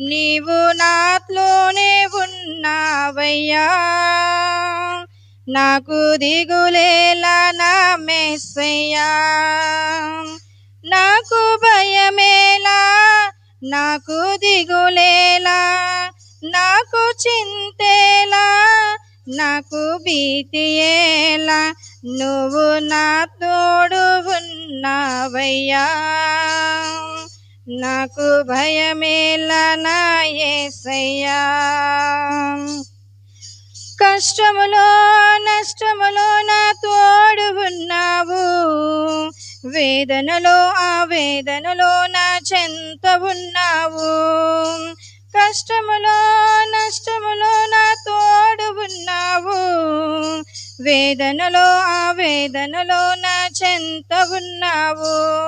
నీవు నాలోనే ఉన్నావయ్యా. నాకు దిగులేలా నా మెస్సయ్యా నాకు భయమేలా నాకు దిగులేలా నాకు చింతేలా నాకు భీతియేలా నువ్వు నా తోడు ఉన్నావయ్యా. నాకు భయమేలా నా ఏసయ్యా. కష్టములో నష్టములో నా తోడు ఉన్నావు. వేదనలో ఆ వేదనలో నా చెంత ఉన్నావు. కష్టములో నష్టములో నా తోడు ఉన్నావు. వేదనలో ఆ వేదనలో నా చెంత ఉన్నావు.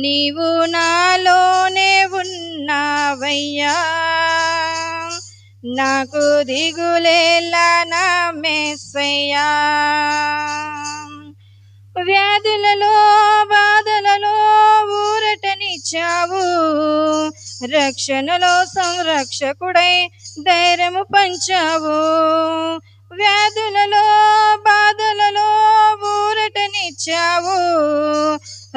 నీవు నాలోనే ఉన్నావయ్యా. నాకు దిగులేలా నా మెస్సయ్యా వ్యాధులలో బాధలలో ఊరటనిచ్చావు. రక్షణలో సంరక్షకుడై ధైర్యము పంచావు. వ్యాధులలో బాధలలో ఊరటనిచ్చావు.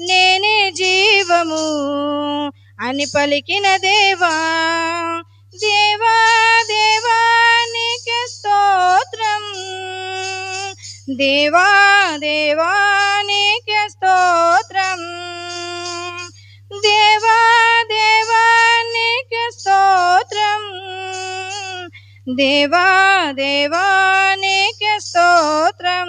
నేనే జీవము అని పలికిన దేవా. దేవా దేవా నీకే స్తోత్రం. దేవా దేవా నీకే స్తోత్రం. దేవా దేవా నీకే స్తోత్రం. దేవా దేవా నీకే స్తోత్రం.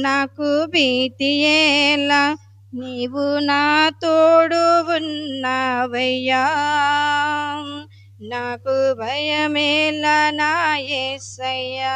నాకు భీతియేలా నీవు నా తోడు ఉన్నావయ్యా. నాకు భయమేలా నా ఏసయ్యా.